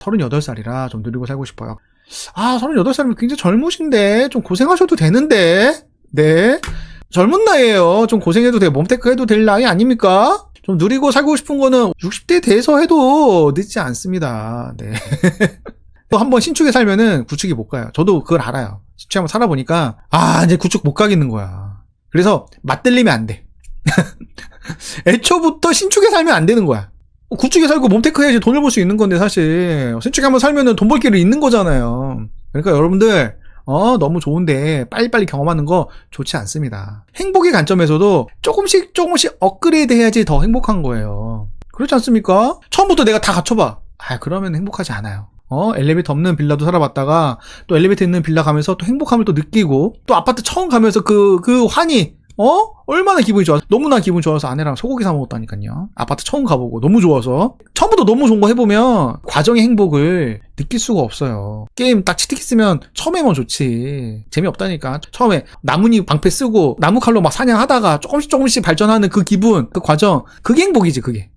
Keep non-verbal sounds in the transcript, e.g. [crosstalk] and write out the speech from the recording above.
38살이라 좀 누리고 살고 싶어요. 아, 38살이면 굉장히 젊으신데, 좀 고생하셔도 되는데, 네. 젊은 나이에요. 좀 고생해도 돼요. 몸테크 해도 될 나이 아닙니까? 좀 누리고 살고 싶은 거는 60대 돼서 해도 늦지 않습니다. 네. [laughs] 또 한번 신축에 살면은 구축이 못 가요. 저도 그걸 알아요. 신축에 한번 살아보니까, 아, 이제 구축 못 가겠는 거야. 그래서 맞들리면 안 돼. [laughs] 애초부터 신축에 살면 안 되는 거야. 구축에 살고 몸테크 해야지 돈을 벌 수 있는 건데 사실 신축에 한번 살면은 돈 벌 길이 있는 거잖아요. 그러니까 여러분들 어 너무 좋은데 빨리빨리 경험하는 거 좋지 않습니다. 행복의 관점에서도 조금씩 조금씩 업그레이드 해야지 더 행복한 거예요. 그렇지 않습니까? 처음부터 내가 다 갖춰봐. 아 그러면 행복하지 않아요. 어 엘리베이터 없는 빌라도 살아봤다가 또 엘리베이터 있는 빌라 가면서 또 행복함을 또 느끼고 또 아파트 처음 가면서 그 그 환희 어? 얼마나 기분이 좋아. 너무나 기분 좋아서 아내랑 소고기 사 먹었다니까요. 아파트 처음 가보고 너무 좋아서. 처음부터 너무 좋은 거 해보면 과정의 행복을 느낄 수가 없어요. 게임 딱 치트키 쓰면 처음에만 좋지. 재미없다니까. 처음에 나뭇잎 방패 쓰고 나무 칼로 막 사냥하다가 조금씩 조금씩 발전하는 그 기분, 그 과정. 그게 행복이지, 그게.